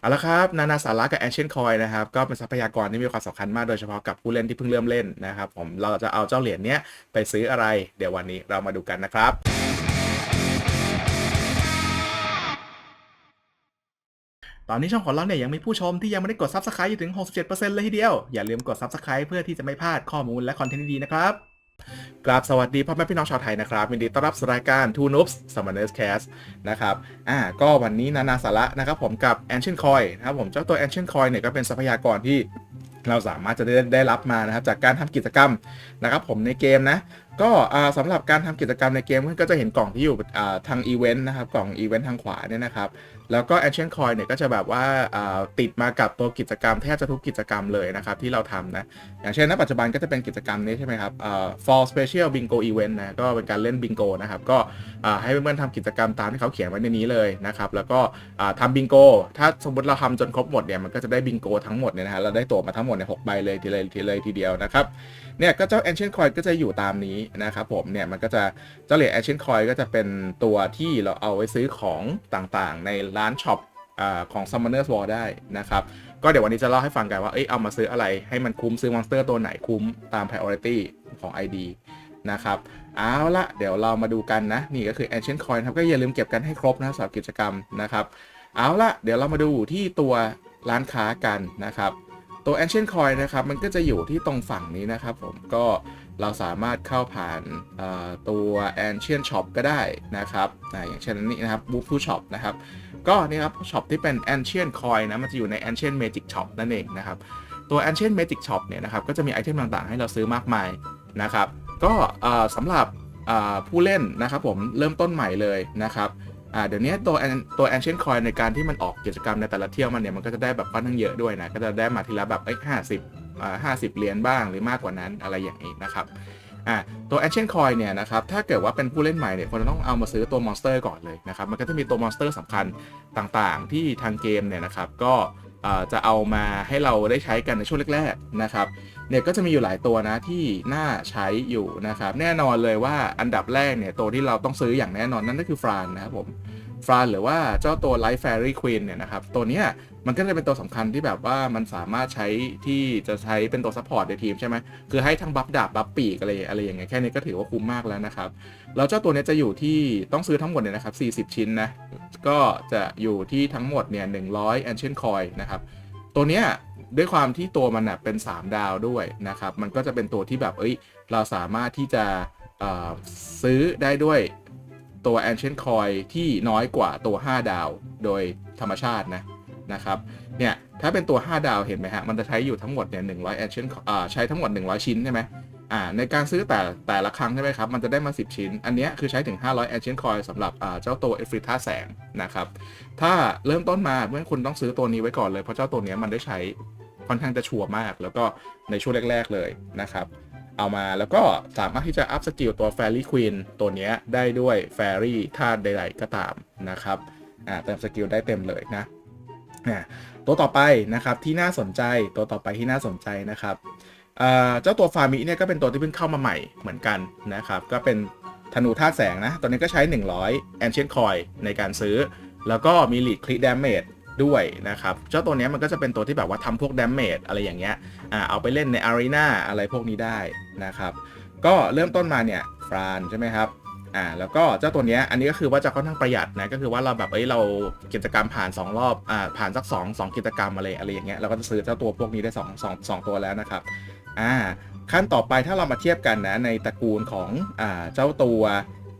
เอาละครับ นานาสาระกับ Ancient Coin นะครับ ก็เป็นทรัพยากรที่มีความสำคัญมากโดยเฉพาะกับผู้เล่นที่เพิ่งเริ่มเล่นนะครับผมเราจะเอาเจ้าเหรียญเนี้ยไปซื้ออะไร เดี๋ยววันนี้เรามาดูกันนะครับตอนนี้ช่องของเราเนี่ยยังมีผู้ชมที่ยังไม่ได้กด Subscribe อยู่ถึง 67%เลยทีเดียว อย่าลืมกด Subscribe เพื่อที่จะไม่พลาดข้อมูลและคอนเทนต์ดีๆนะครับ กราบสวัสดีพ่อแม่พี่น้องชาวไทยนะครับยินดีต้อนรับสู่รายการ Two Noobs Summoners Cast นะครับอ่าก็วันนี้นานาสาระนะครับผมกับ Ancient Coin นะครับผมเจ้าตัว Ancient Coin เนี่ยก็เป็นทรัพยากรที่เราสามารถจะได้ได้รับมานะครับจากการทำกิจกรรมนะครับผมในเกมนะ ก็อ่าสำหรับการทำกิจกรรมในเกมก็จะเห็นกล่องที่อยู่ทางอีเวนต์นะครับ กล่องอีเวนต์ทางขวาเนี่ยนะครับ แล้วก็ Ancient Coin เนี่ยก็จะแบบว่าติดมากับตัวกิจกรรมแทบจะทุกกิจกรรมเลยนะครับ ที่เราทำนะ อย่างเช่นณปัจจุบันก็จะเป็นกิจกรรมนี้ใช่ไหมครับ Fall Special Bingo Event นะ ก็เป็นการเล่นบิงโกนะครับ ก็ให้เพื่อนๆทำกิจกรรมตามที่เขาเขียนไว้ในนี้เลยนะครับ แล้วก็ทำบิงโก ถ้าสมมติเราทำจนครบหมดเนี่ย มันก็จะได้บิงโกทั้งหมดเนี่ยนะฮะ เราได้ตัวมาทั้งหมดในยหกใบเลยทีเลยทีเลยทีเดียวนะครับ เนี่ยก็เจ้า Ancient Coin ก็จะอยู่ตามนี้นะครับผมเนี่ยมันก็จะเจ้าเหรียญ Ancient Coin ก็จะเป็นตัวที่เราเอาไว้ซื้อของต่างๆ ในร้านช็อปอของ Summoners War ได้นะครับ ก็เดี๋ยววันนี้จะเล่าให้ฟังกันว่า เอ้ยเอามาซื้ออะไรให้มันคุ้มซื้อมอนสเตอร์ตัวไหนคุ้มตาม priority ของ ID นะครับเอาละเดี๋ยวเรามาดูกันนะ นี่ก็คือ Ancient Coin ครับ ก็อย่าลืมเก็บกันให้ครบนะสำหรับกิจกรรมนะครับ เอาละเดี๋ยวเรามาดูที่ตัวร้านค้ากันนะครับ ตัว Ancient Coin นะครับ มันก็จะอยู่ที่ตรงฝั่งนี้นะครับผมก็ เราสามารถเข้าผ่านตัว Ancient Shop ก็ได้นะครับออย่างเช่นนี้นะครับ b o o t Shop นะครับ ก็นี่ครับช็อปที่เป็น Ancient Coin นะ มันจะอยู่ใน Ancient Magic Shop นั่นเองนะครับ ตัว Ancient Magic Shop เนี่ยนะครับ ก็จะมีไอเทมต่างๆ ให้เราซื้อมากมายนะครับ ก็สำหรับผู้เล่นนะครับผมเริ่มต้นใหม่เลยนะครับเดี๋ยวนี้ตัว An- ตัว Ancient Coin ในการที่มันออกกิจกรรมในแต่ละเที่ยวมันเนี่ยมันก็จะได้แบบค่อนข้างเยอะด้วยนะ ก็จะได้มาทีละแบบเอ้ห้าสิบ ห้าสิบเหรียญบ้างหรือมากกว่านั้นอะไรอย่างนี้นะครับอะตัว Ancient Coin เนี่ยนะครับถ้าเกิดว่าเป็นผู้เล่นใหม่เนี่ยคนจะต้องเอามาซื้อตัวมอนสเตอร์ก่อนเลยนะครับมันก็จะมีตัวมอนสเตอร์สำคัญต่างๆ ที่ทางเกมเนี่ยนะครับก็อ่อจะเอามาให้เราได้ใช้กันในช่วงแรกๆนะครับเนี่ยก็จะมีอยู่หลายตัวนะที่น่าใช้อยู่นะครับแน่นอนเลยว่าอันดับแรกเนี่ยตัวที่เราต้องซื้ออย่างแน่นอนนั่นก็คือฟรานนะครับผม ฟรานหรือว่าเจ้าตัว Life Fairy Queen เนี่ยนะครับ ตัวเนี้ยมันก็จะเป็นตัวสำคัญที่แบบว่ามันสามารถใช้ที่จะใช้เป็นตัวซัพพอร์ตในทีมใช่ไหมคือให้ทั้งบัฟดาบบัฟปีกอะไรอะไรอย่างเงี้ยแค่นี้ก็ถือว่าคุ้มมากแล้วนะครับ แล้วเจ้าตัวเนี้ยจะอยู่ที่ต้องซื้อทั้งหมดเนี่ยนะครับ 40 ชิ้นนะ ก็จะอยู่ที่ทั้งหมดเนี่ย100 Ancient Coin นะครับ ตัวเนี้ยด้วยความที่ตัวมันนะเป็น 3 ดาวด้วยนะครับ มันก็จะเป็นตัวที่แบบเอ้ยเราสามารถที่จะซื้อได้ด้วย ตัว Ancient Coin ที่น้อยกว่าตัว 5 ดาวโดยธรรมชาตินะนะครับเนี่ยถ้าเป็นตัว 5 ดาวเห็นไหมฮะ มันจะใช้อยู่ทั้งหมดเนี่ย100 Ancient อ่าใช้ทั้งหมด 100 ชิ้นใช่ไหมอ่าในการซื้อแต่แต่ละครั้งใช่ไหมครับ มันจะได้มา 10 ชิ้น อันเนี้ยคือใช้ถึง 500 Ancient Coin สำหรับอ่าเจ้าตัวเอฟริท่าแสงนะครับ ถ้าเริ่มต้นมาเพื่อคุณต้องซื้อตัวนี้ไว้ก่อนเลย เพราะเจ้าตัวเนี้ยมันได้ใช้ค่อนข้างจะชัวร์มาก แล้วก็ในช่วงแรก ๆเลยนะครับ เอามาแล้วก็สามารถที่จะอัพสกิลตัว Fairy Queen ตัวนี้ได้ด้วย Fairy ถ้าใดๆก็ตามนะครับอ่าเติมสกิลได้เต็มเลยนะตัวต่อไปนะครับที่น่าสนใจตัวต่อไปที่น่าสนใจนะครับอ่าเจ้าตัวฟาร์มิเนี่ยก็เป็นตัวที่เพิ่งเข้ามาใหม่เหมือนกันนะครับก็เป็นธนูธาตุแสงนะตัวนี้ก็ใช้ 100 Ancient Coin ในการซื้อ แล้วก็มี Lead Crit Damage ด้วยนะครับ เจ้าตัวนี้มันก็จะเป็นตัวที่แบบว่าทำพวก Damage อะไรอย่างเงี้ยอ่าเอาไปเล่นใน Arena อะไรพวกนี้ได้นะครับ ก็เริ่มต้นมาเนี่ยฟรานใช่ไหมครับอ่าแล้วก็เจ้าตัวนี้อันนี้ก็คือว่าจะค่อนข้างประหยัดนะก็คือว่าเราแบบเอ้ยเรากิจกรรมผ่าน 2 รอบอ่าผ่านสัก 2 2 กิจกรรมอะไรอะไรอย่างเงี้ยเราก็จะซื้อเจ้าตัวพวกนี้ได้2 2 2ตัวแล้วนะครับอ่าขั้นต่อไปถ้าเรามาเทียบกันนะในตระกูลของอ่าเจ้าตัว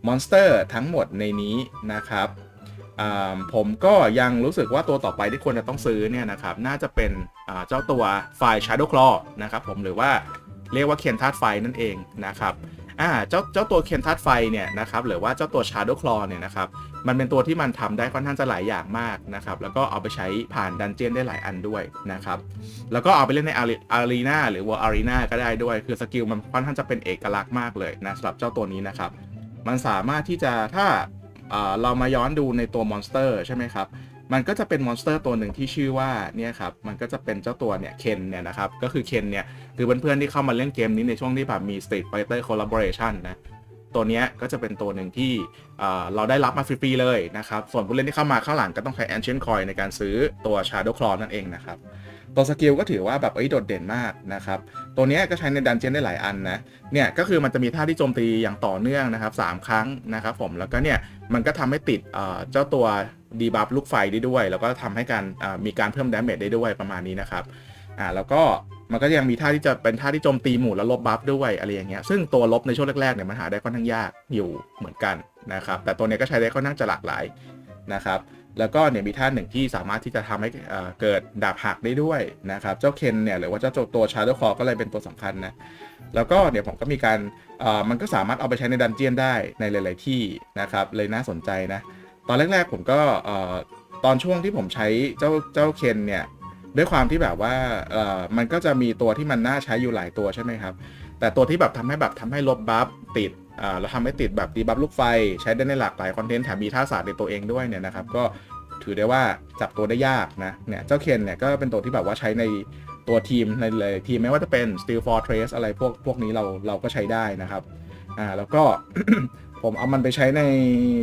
มอนสเตอร์ทั้งหมดในนี้นะครับ ผมก็ยังรู้สึกว่าตัวต่อไปที่ควรจะต้องซื้อเนี่ยนะครับน่าจะเป็นเจ้าตัวไฟ Shadow Claw นะครับผมหรือว่าเรียกว่าเคียนธาตุไฟนั่นเองนะครับอ่าเจ้าเจ้าตัวเคียนทัดไฟเนี่ยนะครับหรือว่าเจ้าตัว Shadow Claw เนี่ยนะครับมันเป็นตัวที่มันทำได้ค่อนข้างจะหลายอย่างมากนะครับแล้วก็เอาไปใช้ผ่านดันเจียนได้หลายอันด้วยนะครับแล้วก็เอาไปเล่นในอารีนาหรือวอลอารีนาก็ได้ด้วย คือสกิลมันค่อนข้างจะเป็นเอกลักษณ์มากเลยนะสำหรับเจ้าตัวนี้นะครับมันสามารถที่จะถ้า เรามาย้อนดูในตัวมอนสเตอร์ใช่ไหมครับ มันก็จะเป็นมอนสเตอร์ตัวหนึ่งที่ชื่อว่าเนี่ยครับ มันก็จะเป็นเจ้าตัวเนี่ยเคนเนี่ยนะครับ ก็คือเคนเนี่ยคือเพื่อนๆที่เข้ามาเล่นเกมนี้ในช่วงที่แบบมี Street Fighter Collaboration นะตัวเนี้ยก็จะเป็นตัวหนึ่งที่เอ่อเราได้รับมาฟรีๆเลยนะครับ ส่วนผู้เล่นที่เข้ามาข้างหลังก็ต้องใช้ Ancient Coin ในการซื้อตัว Shadow Claw นั่นเองนะครับ ตัวสกิลก็ถือว่าแบบเอ้ยโดดเด่นมากนะครับตัวนี้ก็ใช้ในดันเจียนได้หลายอันนะเนี่ยก็คือมันจะมีท่าที่โจมตีอย่างต่อเนื่องนะครับสามครั้งนะครับผมแล้วก็เนี่ยมันก็ทำให้ติดเจ้าตัวดีบัฟลูกไฟได้ด้วย แล้วก็ทำให้การมีการเพิ่มดาเมจได้ด้วยประมาณนี้นะครับอ่าแล้วก็มันก็ยังมีท่าที่จะเป็นท่าที่โจมตีหมู่แล้วลบบัฟด้วยอะไรอย่างเงี้ยซึ่งตัวลบในช่วงแรกๆเนี่ยมันหาได้ค่อนข้างยากอยู่เหมือนกันนะครับแต่ตัวนี้ก็ใช้ได้ค่อนข้างจะหลากหลายนะครับ แล้วก็เนี่ยมีท่าหนึ่งที่สามารถที่จะทำให้เกิดดาบหักได้ด้วยนะครับ เจ้าเคนเนี่ยหรือว่าเจ้าตัวชาร์ดคอก็เลยเป็นตัวสำคัญนะ แล้วก็เดี๋ยผมก็มีการมันก็สามารถเอาไปใช้ในดันเจียนได้ในหลาย ๆ ที่นะครับ เลยน่าสนใจนะ ตอนแรก ๆ ผมก็ตอนช่วงที่ผมใช้เจ้าเจ้าเคนเนี่ยด้วยความที่แบบว่าเออมันก็จะมีตัวที่มันน่าใช้อยู่หลายตัวใช่ไหมครับ แต่ตัวที่แบบทำให้แบบทำให้ลบบัฟติด อ่าทำให้ติดแบบดีบัฟลูกไฟ ใช้ได้ในหลากหลายคอนเทนต์แถมมีท่าศาสตร์ในตัวเองด้วยเนี่ยนะครับก็ถือได้ว่าจับตัวได้ยากนะเนี่ยเจ้าเคนเนี่ยก็เป็นตัวที่แบบว่าใช้ในตัวทีมในเลยทีมไม่ว่าจะเป็น Steel Fortress อะไรพวกพวกนี้เราเราก็ใช้ได้นะครับอ่าแล้วก็ผมเอามันไปใช้ใน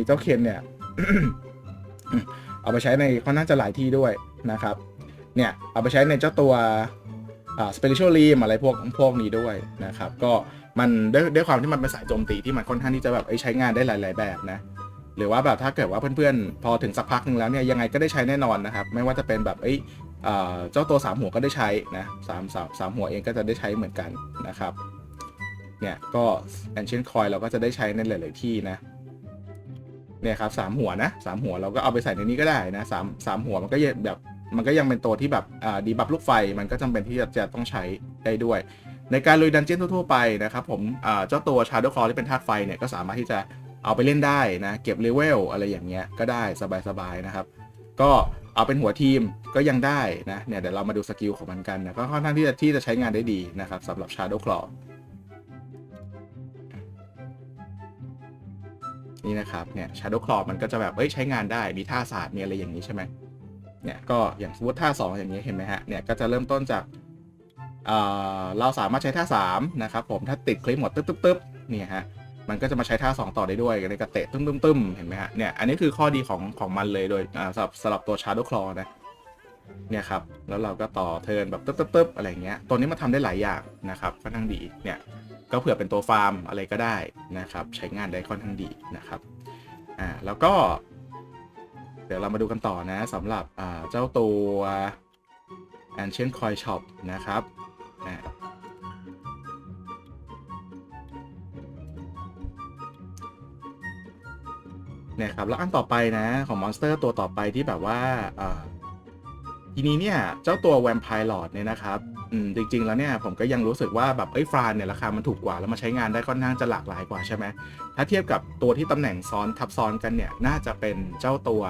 เจ้าเคนเนี่ยเอาไปใช้ในค่อนข้างจะหลายที่ด้วยนะครับเนี่ยเอาไปใช้ในเจ้าตัวอ่า spiritual rim อะไรพวกพวกนี้ด้วยนะครับ ก็ มันด้วยด้วยความที่มันเป็นสายโจมตีที่มันค่อนข้างที่จะแบบเอ้ใช้งานได้หลาย ๆ แบบนะหรือว่าแบบถ้าเกิดว่าเพื่อนๆ พอถึงสักพักหนึ่งแล้วเนี่ยยังไงก็ได้ใช้แน่นอนนะครับ ไม่ว่าจะเป็นแบบเอ้ยอ่าเจ้าตัวสามหัวก็ได้ใช้นะสามสามสามหัวเองก็จะได้ใช้เหมือนกันนะครับเนี่ยก็ ancient coin เราก็จะได้ใช้ในหลาย ๆ ที่นะเนี่ยครับสามหัวนะสามหัวเราก็เอาไปใส่ในนี้ก็ได้นะสามสามหัวมันก็แบบมันก็ยังเป็นตัวที่แบบดีบัฟลูกไฟมันก็จำเป็นที่จะจะต้องใช้ได้ด้วย ในการลุยดันเจี้ยนทั่วๆไปนะครับผมเจ้าตัว Shadow Claw ที่เป็นธาตุไฟเนี่ยก็สามารถที่จะเอาไปเล่นได้นะ เก็บเลเวลอะไรอย่างเงี้ยก็ได้สบายๆนะครับ ก็เอาเป็นหัวทีมก็ยังได้นะเนี่ยเดี๋ยวเรามาดูสกิลของมันกันนะก็ค่อนข้างที่จะที่จะใช้งานได้ดีนะครับสำหรับ Shadow Claw นี่นะครับเนี่ย Shadow Claw มันก็จะแบบเอ้ยใช้งานได้มีท่าศาสตร์มีอะไรอย่างนี้ใช่ไหมเนี่ยก็อย่างสมมติท่า 2 อย่างนี้เห็นไหมฮะเนี่ยก็จะเริ่มต้นจาก เเราสามารถใช้ท่า3นะครับผมถ้าติดคลิปหมดตึ๊บตึ๊บตึ๊บเนี่ยฮะมันก็จะมาใช้ท่า 2 ต่อได้ด้วยในกระเตะตึ้มตึ้มตึ้มเห็นไหมฮะเนี่ยอันนี้คือข้อดีของของมันเลยโดยสำหรับสำหรับตัว Shadow Claw นะเนี่ยครับแล้วเราก็ต่อเทินแบบตึ๊บตึ๊บตึ๊บอะไรเงี้ยตัวนี้มันทำได้หลายอย่างนะครับค่อนข้างดีเนี่ยก็เผื่อเป็นตัวฟาร์มอะไรก็ได้นะครับใช้งานได้ค่อนข้างดีนะครับอ่าแล้วก็ เดี๋ยวเรามาดูกันต่อนะสำหรับเจ้าตัว Ancient Coin Shop นะครับ อ่าเนี่ยครับแล้วอันต่อไปนะของมอนสเตอร์ตัวต่อไปที่แบบว่าทีนี้เนี่ยเจ้าตัวแวมไพร์ลอดเนี่ยนะครับอืมจริง ๆ แล้วเนี่ยผมก็ยังรู้สึกว่าแบบเอ้ฟรานเนี่ยราคามันถูกกว่าแล้วมาใช้งานได้ค่อนข้างจะหลากหลายกว่าใช่ไหมถ้าเทียบกับตัวที่ตำแหน่งซ้อนทับซ้อนกันเนี่ยน่าจะเป็นเจ้าตัว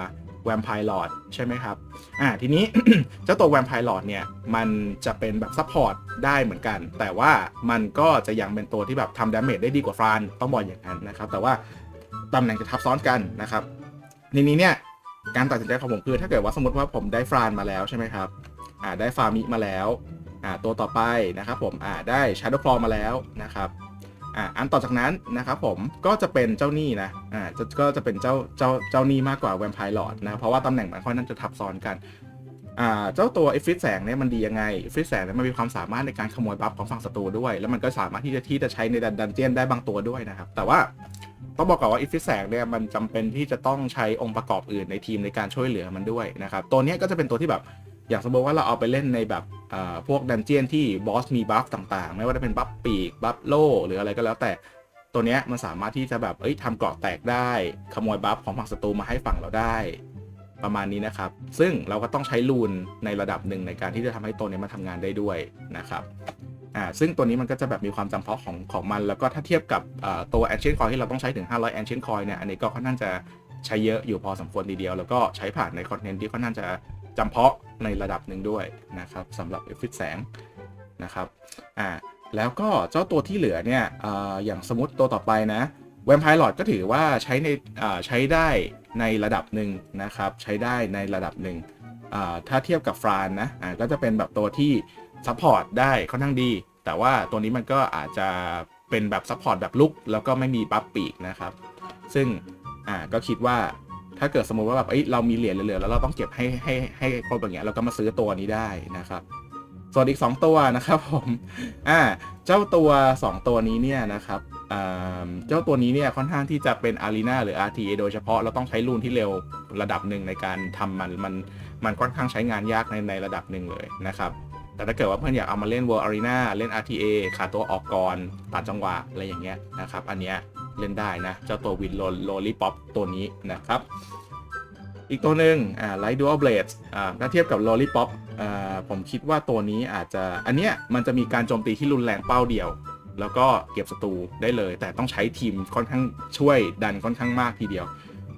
แวมไพร์ลอดใช่ไหมครับอ่าทีนี้ เจ้าตัวแวมไพร์ลอดเนี่ยมันจะเป็นแบบซัพพอร์ตได้เหมือนกัน แต่ว่ามันก็จะยังเป็นตัวที่แบบทำดาเมจได้ดีกว่าฟรานต้องบอกอย่างนั้นนะครับ แต่ว่าตำแหน่งจะทับซ้อนกันนะครับทีนี้เนี่ยการตัดสินใจของผมคือถ้าเกิดว่าสมมติว่าผมได้ฟรานมาแล้วใช่ไหมครับอ่าได้ฟาร์มิมาแล้วอ่าตัวต่อไปนะครับผมอ่าได้ชาร์ดคลอมาแล้วนะครับ อ่าอันต่อจากนั้นนะครับผมก็จะเป็นเจ้าหนี้นะอ่าจะก็จะเป็นเจ้าเจ้าเจ้าหนี้มากกว่าแวมไพร์ลอดนะเพราะว่าตำแหน่งมันค่อนข้างจะทับซ้อนกันอ่าเจ้าตัวไอฟิตแสงเนี่ยมันดียังไงฟิตแสงเนี่ยมันมีความสามารถในการขโมยบัฟของฝั่งศัตรูด้วย แล้วมันก็สามารถที่จะที่จะใช้ในดันเจียนได้บางตัวด้วยนะครับ แต่ว่าต้องบอกก่อนว่าอิฟิตแสงเนี่ยมันจำเป็นที่จะต้องใช้องค์ประกอบอื่นในทีมในการช่วยเหลือมันด้วยนะครับตัวนี้ก็จะเป็นตัวที่แบบ อย่างสมมติว่าเราเอาไปเล่นในแบบพวกดันเจียนที่บอสมีบัฟต่างๆ ไม่ว่าจะเป็นบัฟปีกบัฟโล่หรืออะไรก็แล้วแต่ตัวเนี้ยมันสามารถที่จะแบบเอ้ยทำเกราะแตกได้ ขโมยบัฟของฝั่งศัตรูมาให้ฝั่งเราได้ ประมาณนี้นะครับ ซึ่งเราก็ต้องใช้ลูนในระดับหนึ่งในการที่จะทำให้ตัวเนี้ยมันทำงานได้ด้วยนะครับอ่าซึ่งตัวนี้มันก็จะแบบมีความจำเพาะของของมัน แล้วก็ถ้าเทียบกับตัว Ancient Coin ที่เราต้องใช้ถึง 500 Ancient Coin เนี่ยอันนี้ก็ค่อนข้างจะใช้เยอะอยู่พอสมควรทีเดียว แล้วก็ใช้ผ่านในคอนเทนต์ที่ค่อนข้างจะ จำเพาะในระดับหนึ่งด้วยนะครับสำหรับเอฟฟิตแสงนะครับอ่าแล้วก็เจ้าตัวที่เหลือเนี่ยอ่าอย่างสมมติตัวต่อไปนะแวมไพร์ลอดก็ถือว่าใช้ในใช้ได้ในระดับหนึ่งนะครับ ใช้ได้ในระดับหนึ่งอ่าถ้าเทียบกับฟรานนะอ่าก็จะเป็นแบบตัวที่ซัพพอร์ตได้ค่อนข้างดี แต่ว่าตัวนี้มันก็อาจจะเป็นแบบซัพพอร์ตแบบลุก แล้วก็ไม่มีบัฟปีกนะครับ ซึ่งอ่าก็คิดว่า ถ้าเกิดสมมติว่าแบบเอ้ยเรามีเหรียญเหลือๆแล้วเราต้องเก็บให้ให้ให้ครบอย่างเงี้ยเราก็มาซื้อตัวนี้ได้นะครับ ส่วนอีก 2 ตัวนะครับผมอ่าเจ้าตัว 2 ตัวนี้เนี่ยนะครับเจ้าตัวนี้เนี่ยค่อนข้างที่จะเป็นอารีนาหรือ RTA โดยเฉพาะเราต้องใช้รูนที่เร็วระดับหนึ่งในการทำมันมันมันค่อนข้างใช้งานยากในในระดับหนึ่งเลยนะครับแต่ถ้าเกิดว่าเพื่อนอยากเอามาเล่น World Arena เล่น RTA ขาตัวออกก่อนตัดจังหวะอะไรอย่างเงี้ยนะครับ อันเนี้ย เล่นได้นะ เจ้าตัววินโลลี่ป๊อปตัวนี้นะครับ อีกตัวหนึ่งอ่า Light Dual Blades อ่าถ้าเทียบกับ Lollipop อ่าผมคิดว่าตัวนี้อาจจะอันเนี้ยมันจะมีการโจมตีที่รุนแรงเป้าเดียว แล้วก็เก็บศัตรูได้เลย แต่ต้องใช้ทีมค่อนข้างช่วยดันค่อนข้างมากทีเดียว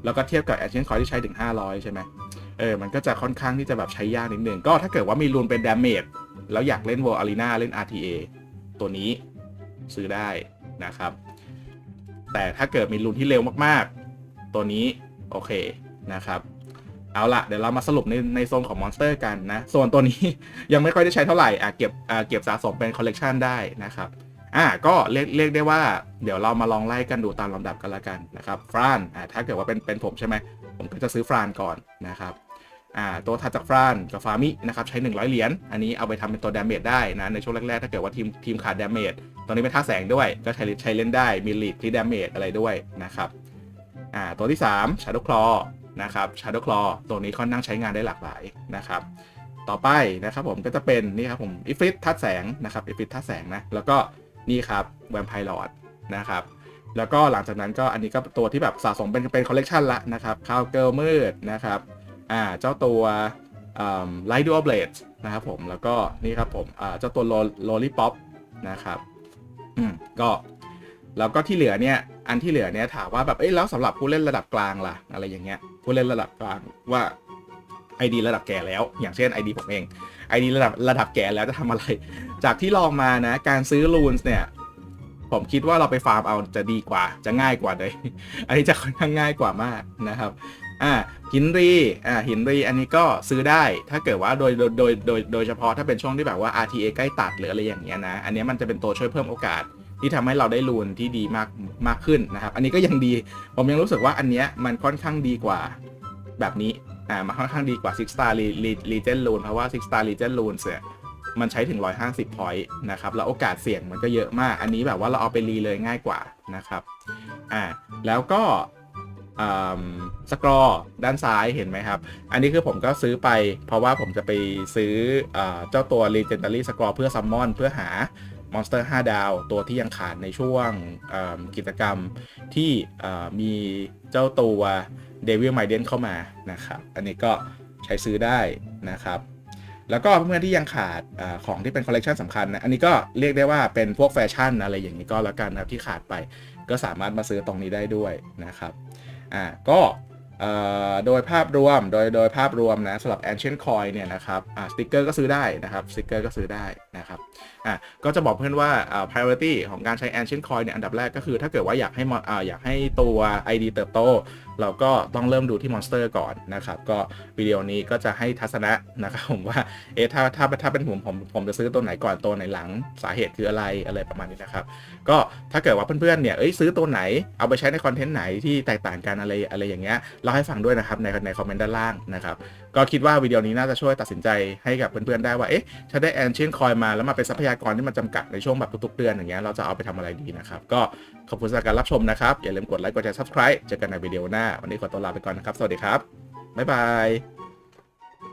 แล้วก็เทียบกับ Ancient Coin ที่ใช้ถึง 500 ใช่ไหมเออ มันก็จะค่อนข้างที่จะแบบใช้ยากนิดนึง ก็ถ้าเกิดว่ามีรุนเป็น Damage แล้วอยากเล่น World Arena เล่น RTA ตัวนี้ซื้อได้นะครับ แต่ถ้าเกิดมีรุนที่เร็วมากๆ ตัวนี้โอเคนะครับเอาละเดี๋ยวเรามาสรุปในในโซนของมอนสเตอร์กันนะ ส่วนตัวนี้ ยังไม่ค่อยได้ใช้เท่าไหร่อะเก็บอะเก็บสะสมเป็นคอลเลกชันได้นะครับอะก็เรียกเรียกได้ว่า เดี๋ยวเรามาลองไล่กันดูตามลำดับกันละกันนะครับฟรานอะถ้าเกิดว่าเป็นเป็นผมใช่ไหมผมก็จะซื้อฟรานก่อนนะครับอ่าตัวถัดจากฟรานกับฟามินะครับใช้ 100 เหรียญอันนี้เอาไปทำเป็นตัวดาเมจได้นะในช่วงแรกๆ ถ้าเกิดว่าทีมทีมขาดดาเมจ ตัวนี้เป็นท่าแสงด้วย ก็ใช้ใช้เล่นได้ มีลีดที่ดามเมจอะไรด้วยนะครับอ่าตัวที่ 3 Shadow Claw นะครับ Shadow Claw ตัวนี้ค่อนข้างใช้งานได้หลากหลายนะครับ ต่อไปนะครับผมก็จะเป็นนี่ครับผมอิฟริตทัดแสงนะครับอิฟริตทัดแสงนะ แล้วก็นี่ครับแวมไพร์ลอดนะครับแล้วก็หลังจากนั้นก็อันนี้ก็ตัวที่แบบสะสมเป็นเป็นคอลเลกชันละนะครับคาวเกิลมืดนะครับอ่าเจ้าตัวไลท์ดูอัลเบลดนะครับผมแล้วก็นี่ครับผมอ่าเจ้าตัวโลลี่ป๊อปนะครับ อืมก็แล้วก็ที่เหลือเนี่ย อันที่เหลือเนี่ยถามว่าแบบเอ้ยแล้วสำหรับผู้เล่นระดับกลางล่ะ อะไรอย่างเงี้ย ผู้เล่นระดับกลางว่า ID ระดับแก่แล้ว อย่างเช่น ID ผมเอง ID ระดับระดับแก่แล้วจะทำอะไร จากที่ลองมานะ การซื้อลูนส์เนี่ย ผมคิดว่าเราไปฟาร์มเอาจะดีกว่า จะง่ายกว่าเลย อันนี้จะค่อนข้างง่ายกว่ามากนะครับ อ่าหินรีอ่าหินรีอันนี้ก็ซื้อได้ถ้าเกิดว่าโดยโดยโดยโดยโดยเฉพาะถ้าเป็นช่วงที่แบบว่า RTA ใกล้ตัดหรืออะไรอย่างเงี้ยนะ อันนี้มันจะเป็นตัวช่วยเพิ่มโอกาสที่ทำให้เราได้ลูนที่ดีมากมากขึ้นนะครับ อันนี้ก็ยังดี ผมยังรู้สึกว่าอันเนี้ยมันค่อนข้างดีกว่าแบบนี้อ่ามันค่อนข้างดีกว่า Six Star Legion Rune เพราะว่า Six Star Legion Rune เนี่ยมันใช้ถึง 150 point นะครับ แล้วโอกาสเสี่ยงมันก็เยอะมาก อันนี้แบบว่าเราเอาไปรีเลยง่ายกว่านะครับ อ่า แล้วก็ สกรอด้านซ้ายเห็นไหมครับ อันนี้คือผมก็ซื้อไป เพราะว่าผมจะไปซื้ออเจ้าตัว Legendary s c r o เพื่อซัมมอนเพื่อหามอนสเตอร์5ดาว ตัวที่ยังขาดในช่วงกิจกรรมที่มีเจ้าตัว Devil Maiden เข้ามานะครับ อันนี้ก็ใช้ซื้อได้นะครับ แล้วก็เพื่อนที่ยังขาดอของที่เป็นคอลเลกชันสำคัญนะ อันนี้ก็เรียกได้ว่าเป็นพวกแฟชั่นอะไรอย่างนี้ก็แล้วกันนะครับที่ขาดไป ก็สามารถมาซื้อตรงนี้ได้ด้วยนะครับ อ่าก็โดยภาพรวมโดยโดยภาพรวมนะสำหรับ Ancient Coin เนี่ยนะครับอ่าสติกเกอร์ก็ซื้อได้นะครับสติกเกอร์ก็ซื้อได้นะครับอ่าก็จะบอกเพื่อนว่าอ่า priority ของการใช้ Ancient Coin เนี่ยอันดับแรกก็คือถ้าเกิดว่าอยากให้อ่าอยากให้ตัว ID เติบโต เราก็ต้องเริ่มดูที่มอนสเตอร์ก่อนนะครับก็วิดีโอนี้ก็จะให้ทัศนะนะครับผมว่าเอ๊ะถ้าถ้าถ้าเป็นผมผมผมจะซื้อตัวไหนก่อนตัวไหนหลังสาเหตุคืออะไรอะไรประมาณนี้นะครับก็ถ้าเกิดว่าเพื่อนๆเนี่ยเอ้ยซื้อตัวไหนเอาไปใช้ในคอนเทนต์ไหนที่แตกต่างกันอะไรอะไรอย่างเงี้ยเราให้ฟังด้วยนะครับในในคอมเมนต์ด้านล่างนะครับก็คิดว่าวิดีโอนี้น่าจะช่วยตัดสินใจให้กับเพื่อนๆได้ว่า เอ๊ะถ้าได้แอนเชนคอยมาแล้วมาเป็นทรัพยากรที่มันจำกัดในช่วงแบบทุกๆเดือนอย่างเงี้ยเราจะเอาไปทำอะไรดีนะครับ ก็ขอบคุณสำหรับการรับชมนะครับ อย่าลืมกดไลค์กดแชร์ subscribe เจอกันในวิดีโอหน้า วันนี้ขอตัวลาไปก่อนนะครับ สวัสดีครับบ๊ายบาย